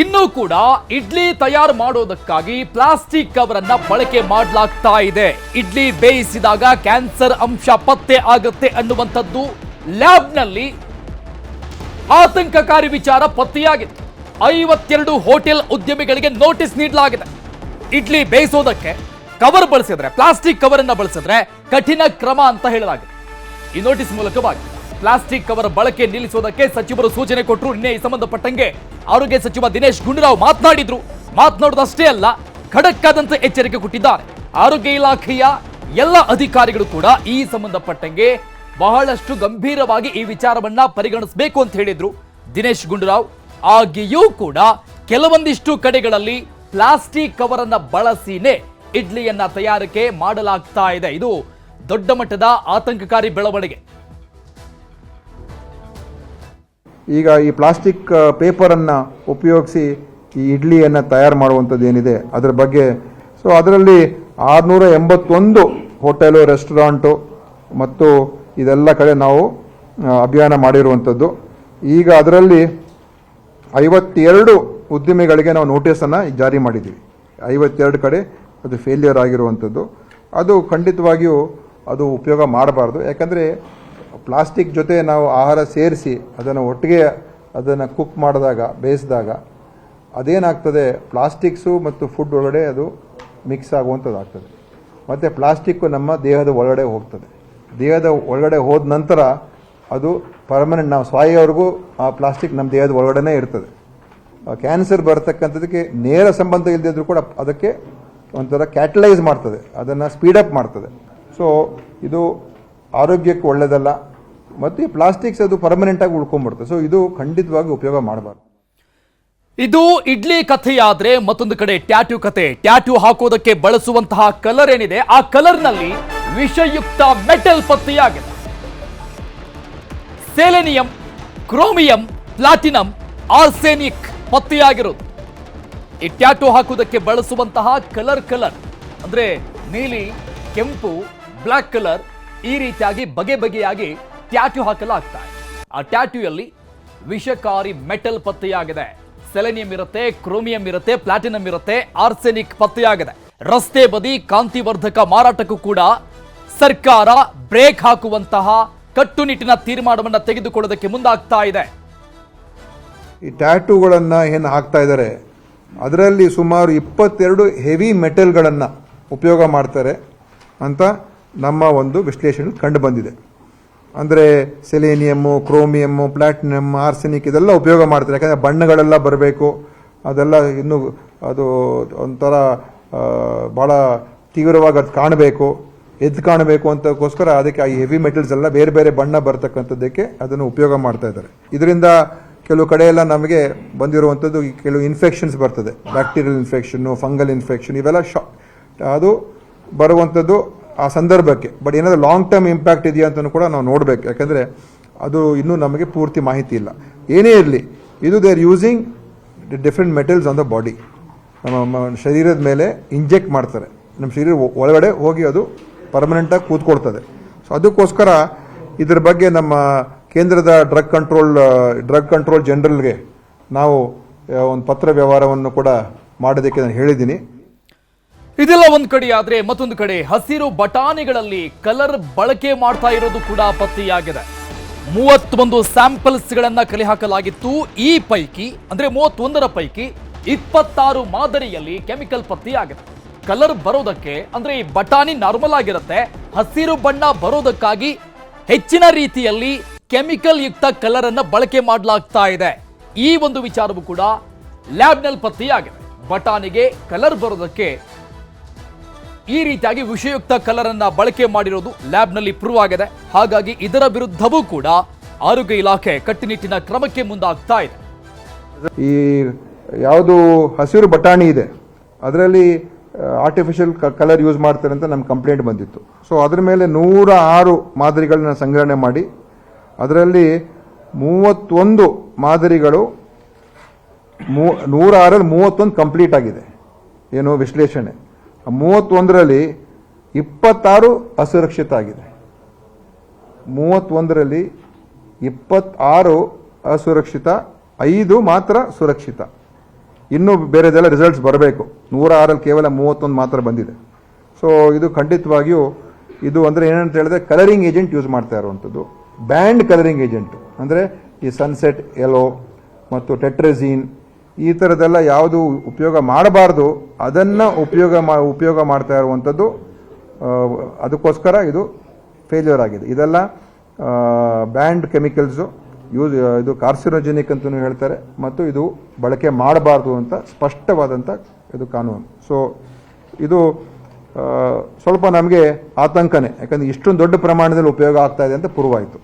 ಇನ್ನೂ ಕೂಡ ಇಡ್ಲಿ ತಯಾರು ಮಾಡೋದಕ್ಕಾಗಿ ಪ್ಲಾಸ್ಟಿಕ್ ಕವರ್ ಅನ್ನ ಬಳಕೆ ಮಾಡಲಾಗ್ತಾ ಇದೆ. ಇಡ್ಲಿ ಬೇಯಿಸಿದಾಗ ಕ್ಯಾನ್ಸರ್ ಅಂಶ ಪತ್ತೆ ಆಗುತ್ತೆ ಅನ್ನುವಂಥದ್ದು ಲ್ಯಾಬ್ನಲ್ಲಿ ಆತಂಕಕಾರಿ ವಿಚಾರ ಪತ್ತೆಯಾಗಿದೆ ಐವತ್ತೆರಡು ಹೋಟೆಲ್ ಉದ್ಯಮಿಗಳಿಗೆ ನೋಟಿಸ್ ನೀಡಲಾಗಿದೆ. ಇಡ್ಲಿ ಬೇಯಿಸೋದಕ್ಕೆ ಕವರ್ ಬಳಸಿದ್ರೆ, ಪ್ಲಾಸ್ಟಿಕ್ ಕವರ್ ಅನ್ನ ಬಳಸಿದ್ರೆ ಕಠಿಣ ಕ್ರಮ ಅಂತ ಹೇಳಲಾಗಿದೆ. ಈ ನೋಟಿಸ್ ಮೂಲಕವಾಗಿ ಪ್ಲಾಸ್ಟಿಕ್ ಕವರ್ ಬಳಕೆ ನಿಲ್ಲಿಸೋದಕ್ಕೆ ಸಚಿವರು ಸೂಚನೆ ಕೊಟ್ಟರು ನಿನ್ನೆ ಈ ಸಂಬಂಧಪಟ್ಟಂಗೆ ಆರೋಗ್ಯ ಸಚಿವ ದಿನೇಶ್ ಗುಂಡೂರಾವ್ ಮಾತನಾಡಿದ್ರು. ಮಾತನಾಡೋದಷ್ಟೇ ಅಲ್ಲ ಖಡಕ್ ಎಚ್ಚರಿಕೆ ಕೊಟ್ಟಿದ್ದಾರೆ. ಆರೋಗ್ಯ ಇಲಾಖೆಯ ಎಲ್ಲ ಅಧಿಕಾರಿಗಳು ಕೂಡ ಈ ಸಂಬಂಧಪಟ್ಟಂಗೆ ಬಹಳಷ್ಟು ಗಂಭೀರವಾಗಿ ಈ ವಿಚಾರವನ್ನ ಪರಿಗಣಿಸಬೇಕು ಅಂತ ಹೇಳಿದ್ರು. ದಿನೇಶ್ ಗುಂಡೂರಾವ್ ಆಗಿಯೂ ಕೂಡ ಕೆಲವೊಂದಿಷ್ಟು ಕಡೆಗಳಲ್ಲಿ ಪ್ಲಾಸ್ಟಿಕ್ ಕವರ್ ಅನ್ನ ಬಳಸಿನೇ ಇಡ್ಲಿಯನ್ನ ತಯಾರಿಕೆ ಮಾಡಲಾಗ್ತಾ ಇದೆ. ಇದು ದೊಡ್ಡ ಮಟ್ಟದ ಆತಂಕಕಾರಿ ಬೆಳವಣಿಗೆ. ಈಗ ಈ ಪ್ಲಾಸ್ಟಿಕ್ ಪೇಪರನ್ನು ಉಪಯೋಗಿಸಿ ಈ ಇಡ್ಲಿಯನ್ನು ತಯಾರು ಮಾಡುವಂಥದ್ದು ಏನಿದೆ, ಅದರ ಬಗ್ಗೆ. ಸೊ ಅದರಲ್ಲಿ ಆರುನೂರ ಎಂಬತ್ತೊಂದು ಹೋಟೆಲು, ರೆಸ್ಟೋರೆಂಟು ಮತ್ತು ಇದೆಲ್ಲ ಕಡೆ ನಾವು ಅಭಿಯಾನ ಮಾಡಿರುವಂಥದ್ದು. ಈಗ ಅದರಲ್ಲಿ ಐವತ್ತೆರಡು ಉದ್ದಿಮೆಗಳಿಗೆ ನಾವು ನೋಟಿಸನ್ನು ಜಾರಿ ಮಾಡಿದ್ದೀವಿ. ಐವತ್ತೆರಡು ಕಡೆ ಅದು ಫೇಲ್ಯೂರ್ ಆಗಿರುವಂಥದ್ದು. ಅದು ಖಂಡಿತವಾಗಿಯೂ ಅದು ಉಪಯೋಗ ಮಾಡಬಾರ್ದು. ಯಾಕಂದರೆ ಪ್ಲಾಸ್ಟಿಕ್ ಜೊತೆ ನಾವು ಆಹಾರ ಸೇರಿಸಿ ಅದನ್ನು ಒಟ್ಟಿಗೆ ಅದನ್ನು ಕುಕ್ ಮಾಡಿದಾಗ, ಬೇಯಿಸಿದಾಗ ಅದೇನಾಗ್ತದೆ? ಪ್ಲಾಸ್ಟಿಕ್ಸು ಮತ್ತು ಫುಡ್ ಒಳಗಡೆ ಅದು ಮಿಕ್ಸ್ ಆಗುವಂಥದ್ದು ಆಗ್ತದೆ. ಮತ್ತು ಪ್ಲಾಸ್ಟಿಕ್ಕು ನಮ್ಮ ದೇಹದ ಒಳಗಡೆ ಹೋಗ್ತದೆ. ದೇಹದ ಒಳಗಡೆ ಹೋದ ನಂತರ ಅದು ಪರ್ಮನೆಂಟ್ ನಾವು ಸಾಯೋವರೆಗೂ ಆ ಪ್ಲಾಸ್ಟಿಕ್ ನಮ್ಮ ದೇಹದ ಒಳಗಡೆನೇ ಇರ್ತದೆ. ಕ್ಯಾನ್ಸರ್ ಬರತಕ್ಕಂಥದಕ್ಕೆ ನೇರ ಸಂಬಂಧ ಇಲ್ಲದಿದ್ದರೂ ಕೂಡ ಅದಕ್ಕೆ ಒಂಥರ ಕ್ಯಾಟಲೈಸ್ ಮಾಡ್ತದೆ. ಅದನ್ನು ಸ್ಪೀಡಪ್ ಮಾಡ್ತದೆ. ಸೊ, ಇದು ಆರೋಗ್ಯಕ್ಕೆ ಒಳ್ಳೆಯದಲ್ಲ. ಮತ್ತು ಈ ಪ್ಲಾಸ್ಟಿಕ್ಸ್ ಅದು ಪರ್ಮನೆಂಟಾಗಿ ಉಳ್ಕೊಂಡ್ಬಿಡುತ್ತೆ. ಸೊ ಇದು ಖಂಡಿತವಾಗಿ ಉಪಯೋಗ ಮಾಡಬಾರ್ದು. ಇದು ಇಡ್ಲಿ ಕಥೆಯಾದ್ರೆ ಮತ್ತೊಂದು ಕಡೆ ಟ್ಯಾಟೂ ಕತೆ. ಟ್ಯಾಟೂ ಹಾಕೋದಕ್ಕೆ ಬಳಸುವಂತಹ ಕಲರ್ ಏನಿದೆ? ಆ ಕಲರ್ನಲ್ಲಿ ವಿಷಯುಕ್ತ ಮೆಟಲ್ ಪತ್ತೆಯಾಗಿದೆ. ಸೆಲೆನಿಯಂ, ಕ್ರೋಮಿಯಂ, ಪ್ಲಾಟಿನಂ, ಆರ್ಸೆನಿಕ್ ಪತ್ತೆಯಾಗಿರೋದು ಈ ಟ್ಯಾಟೂ ಹಾಕೋದಕ್ಕೆ ಬಳಸುವಂತಹ ಕಲರ್ ಕಲರ್ ಅಂದ್ರೆ ನೀಲಿ, ಕೆಂಪು ಬ್ಲಾಕ್ ಕಲರ್ ಈ ರೀತಿಯಾಗಿ ಬಗೆ ಬಗೆಯಾಗಿ ಟ್ಯಾಟೂ ಹಾಕಲಾಗ್ತಾ ಇದೆ. ಆ ಟ್ಯಾಟ್ಯೂಯಲ್ಲಿ ವಿಷಕಾರಿ ಮೆಟಲ್ ಪತ್ತೆಯಾಗಿದೆ. ಸೆಲೆನಿಯಂ ಇರುತ್ತೆ, ಕ್ರೋಮಿಯಂ ಇರುತ್ತೆ, ಪ್ಲಾಟಿನಂ ಇರುತ್ತೆ, ಆರ್ಸೆನಿಕ್ ಪತ್ತೆಯಾಗಿದೆ. ರಸ್ತೆ ಬದಿ ಕಾಂತಿವರ್ಧಕ ಮಾರಾಟಕ್ಕೂ ಕೂಡ ಸರ್ಕಾರ ಬ್ರೇಕ್ ಹಾಕುವಂತಹ ಕಟ್ಟುನಿಟ್ಟಿನ ತೀರ್ಮಾನವನ್ನು ತೆಗೆದುಕೊಳ್ಳೋದಕ್ಕೆ ಮುಂದಾಗ್ತಾ ಇದೆ. ಈ ಟ್ಯಾಟೂಗಳನ್ನು ಏನು ಹಾಕ್ತಾ ಇದ್ದಾರೆ? ಅದರಲ್ಲಿ ಸುಮಾರು ಇಪ್ಪತ್ತೆರಡು ಹೆವಿ ಮೆಟಲ್ಗಳನ್ನು ಉಪಯೋಗ ಮಾಡ್ತಾರೆ ಅಂತ ನಮ್ಮ ಒಂದು ವಿಶ್ಲೇಷಣೆ ಕಂಡು ಬಂದಿದೆ. ಅಂದರೆ ಸೆಲೇನಿಯಮ್ಮು, ಕ್ರೋಮಿಯಮ್ಮು, ಪ್ಲಾಟಿನಮ್, ಆರ್ಸೆನಿಕ್ ಇದೆಲ್ಲ ಉಪಯೋಗ ಮಾಡ್ತಾರೆ. ಯಾಕಂದರೆ ಬಣ್ಣಗಳೆಲ್ಲ ಬರಬೇಕು. ಅದೆಲ್ಲ ಇನ್ನೂ ಅದು ಒಂಥರ ಭಾಳ ತೀವ್ರವಾಗಿ ಅದು ಕಾಣಬೇಕು. ಎದ್ದು ಕಾಣಬೇಕು ಅಂತಕ್ಕೋಸ್ಕರ ಅದಕ್ಕೆ ಈ ಹೆವಿ ಮೆಟಲ್ಸ್ ಎಲ್ಲ ಬೇರೆ ಬೇರೆ ಬಣ್ಣ ಬರ್ತಕ್ಕಂಥದ್ದಕ್ಕೆ ಅದನ್ನು ಉಪಯೋಗ ಮಾಡ್ತಾ ಇದ್ದಾರೆ. ಇದರಿಂದ ಕೆಲವು ಕಡೆ ಎಲ್ಲ ನಮಗೆ ಬಂದಿರುವಂಥದ್ದು ಕೆಲವು ಇನ್ಫೆಕ್ಷನ್ಸ್ ಬರ್ತದೆ. ಬ್ಯಾಕ್ಟೀರಿಯಲ್ ಇನ್ಫೆಕ್ಷನ್ನು ಫಂಗಲ್ ಇನ್ಫೆಕ್ಷನ್ ಇವೆಲ್ಲ ಶಾ, ಅದು ಬರುವಂಥದ್ದು ಆ ಸಂದರ್ಭಕ್ಕೆ. ಬಟ್ ಏನಾದರೂ ಲಾಂಗ್ ಟರ್ಮ್ ಇಂಪ್ಯಾಕ್ಟ್ ಇದೆಯಾ ಅಂತಲೂ ಕೂಡ ನಾವು ನೋಡಬೇಕು. ಯಾಕಂದರೆ ಅದು ಇನ್ನೂ ನಮಗೆ ಪೂರ್ತಿ ಮಾಹಿತಿ ಇಲ್ಲ. ಏನೇ ಇರಲಿ, ಇದು they are using different metals on the body ನಮ್ಮ ಶರೀರದ ಮೇಲೆ ಇಂಜೆಕ್ಟ್ ಮಾಡ್ತಾರೆ. ನಮ್ಮ ಶರೀರ ಒಳಗಡೆ ಹೋಗಿ ಅದು ಪರ್ಮನೆಂಟಾಗಿ ಕೂತ್ಕೊಳ್ತದೆ. ಸೊ ಅದಕ್ಕೋಸ್ಕರ ಇದ್ರ ಬಗ್ಗೆ ನಮ್ಮ ಕೇಂದ್ರದ ಡ್ರಗ್ ಕಂಟ್ರೋಲ್ ಡ್ರಗ್ ಕಂಟ್ರೋಲ್ ಜನರಲ್ಗೆ ನಾವು ಒಂದು ಪತ್ರ ವ್ಯವಹಾರವನ್ನು ಕೂಡ ಮಾಡೋದಕ್ಕೆ ನಾನು ಹೇಳಿದ್ದೀನಿ. ಇದೆಲ್ಲ ಒಂದು ಕಡೆ ಆದರೆ ಮತ್ತೊಂದು ಕಡೆ ಹಸಿರು ಬಟಾಣಿಗಳಲ್ಲಿ ಕಲರ್ ಬಳಕೆ ಮಾಡ್ತಾ ಇರೋದು ಕೂಡ ಪತ್ತೆಯಾಗಿದೆ. ಮೂವತ್ತೊಂದು ಸ್ಯಾಂಪಲ್ಸ್ ಗಳನ್ನ ಕಲೆ ಹಾಕಲಾಗಿತ್ತು ಈ ಪೈಕಿ, ಅಂದ್ರೆ ಮೂವತ್ತೊಂದರ ಪೈಕಿ ಇಪ್ಪತ್ತಾರು ಮಾದರಿಯಲ್ಲಿ ಕೆಮಿಕಲ್ ಪತ್ತೆಯಾಗಿದೆ. ಕಲರ್ ಬರೋದಕ್ಕೆ, ಅಂದ್ರೆ ಈ ಬಟಾಣಿ ನಾರ್ಮಲ್ ಆಗಿರುತ್ತೆ, ಹಸಿರು ಬಣ್ಣ ಬರೋದಕ್ಕಾಗಿ ಹೆಚ್ಚಿನ ರೀತಿಯಲ್ಲಿ ಕೆಮಿಕಲ್ ಯುಕ್ತ ಕಲರ್ ಅನ್ನ ಬಳಕೆ ಮಾಡಲಾಗ್ತಾ ಇದೆ. ಈ ಒಂದು ವಿಚಾರವೂ ಕೂಡ ಲ್ಯಾಬ್ನಲ್ಲಿ ಪತ್ತೆಯಾಗಿದೆ. ಬಟಾಣಿಗೆ ಕಲರ್ ಬರೋದಕ್ಕೆ ಈ ರೀತಿಯಾಗಿ ವಿಷಯುಕ್ತ ಕಲರ್ ಅನ್ನ ಬಳಕೆ ಮಾಡಿರೋದು ಲ್ಯಾಬ್ನಲ್ಲಿ ಪ್ರೂವ್ ಆಗಿದೆ. ಹಾಗಾಗಿ ಇದರ ವಿರುದ್ಧವೂ ಕೂಡ ಆರೋಗ್ಯ ಇಲಾಖೆ ಕಟ್ಟುನಿಟ್ಟಿನ ಕ್ರಮಕ್ಕೆ ಮುಂದಾಗ್ತಾ ಇದೆ. ಈ ಯಾವುದು ಹಸಿರು ಬಟಾಣಿ ಇದೆ. ಅದರಲ್ಲಿ ಆರ್ಟಿಫಿಷಿಯಲ್ ಕಲರ್ ಯೂಸ್ ಮಾಡ್ತಾರೆ ಅಂತ ನಮ್ಮ ಕಂಪ್ಲೇಂಟ್ ಬಂದಿತ್ತು. ಸೊ ಅದರ ಮೇಲೆ ನೂರ ಆರು ಮಾದರಿಗಳನ್ನ ಸಂಗ್ರಹಣೆ ಮಾಡಿ, ಅದರಲ್ಲಿ ಮೂವತ್ತೊಂದು ಮಾದರಿಗಳು ಮೂ ನೂರ ಆರಲ್ಲಿ ಮೂವತ್ತೊಂದು ಕಂಪ್ಲೀಟ್ ಆಗಿದೆ. ಏನು ವಿಶ್ಲೇಷಣೆ. ಮೂವತ್ತೊಂದರಲ್ಲಿ ಇಪ್ಪತ್ತಾರು ಅಸುರಕ್ಷಿತ ಆಗಿದೆ ಮೂವತ್ತೊಂದರಲ್ಲಿ ಇಪ್ಪತ್ತಾರು ಅಸುರಕ್ಷಿತ, ಐದು ಮಾತ್ರ ಸುರಕ್ಷಿತ. ಇನ್ನೂ ಬೇರೆದೆಲ್ಲ ರಿಸಲ್ಟ್ಸ್ ಬರಬೇಕು. ನೂರ ಆರಲ್ಲಿ ಕೇವಲ ಮೂವತ್ತೊಂದು ಮಾತ್ರ ಬಂದಿದೆ. ಸೊ ಇದು ಖಂಡಿತವಾಗಿಯೂ ಇದು ಅಂದರೆ ಏನಂತ ಹೇಳಿದ್ರೆ ಕಲರಿಂಗ್ ಏಜೆಂಟ್ ಯೂಸ್ ಮಾಡ್ತಾ ಇರುವಂಥದ್ದು. ಬ್ಯಾಂಡ್ ಕಲರಿಂಗ್ ಏಜೆಂಟ್ ಅಂದರೆ ಈ ಸನ್ಸೆಟ್ ಎಲೋ ಮತ್ತು ಟೆಟ್ರೆಝೀನ್ ಈ ಥರದ್ದೆಲ್ಲ ಯಾವುದು ಉಪಯೋಗ ಮಾಡಬಾರ್ದು, ಅದನ್ನು ಉಪಯೋಗ ಮಾ, ಉಪಯೋಗ ಮಾಡ್ತಾ ಇರುವಂಥದ್ದು ಅದಕ್ಕೋಸ್ಕರ ಇದು ಫೇಲ್ಯೂರ್ ಆಗಿದೆ. ಇದೆಲ್ಲ ಬ್ಯಾಂಡ್ ಕೆಮಿಕಲ್ಸು ಯೂಸ್ ಇದು ಕಾರ್ಸಿನೋಜೆನಿಕ್ ಅಂತಲೂ ಹೇಳ್ತಾರೆ, ಮತ್ತು ಇದು ಬಳಕೆ ಮಾಡಬಾರ್ದು ಅಂತ ಸ್ಪಷ್ಟವಾದಂಥ ಇದು ಕಾನೂನು. ಸೊ ಇದು ಸ್ವಲ್ಪ ನಮಗೆ ಆತಂಕನೇ, ಯಾಕಂದರೆ ಇಷ್ಟೊಂದು ದೊಡ್ಡ ಪ್ರಮಾಣದಲ್ಲಿ ಉಪಯೋಗ ಆಗ್ತಾ ಇದೆ ಅಂತ ಆಯಿತು.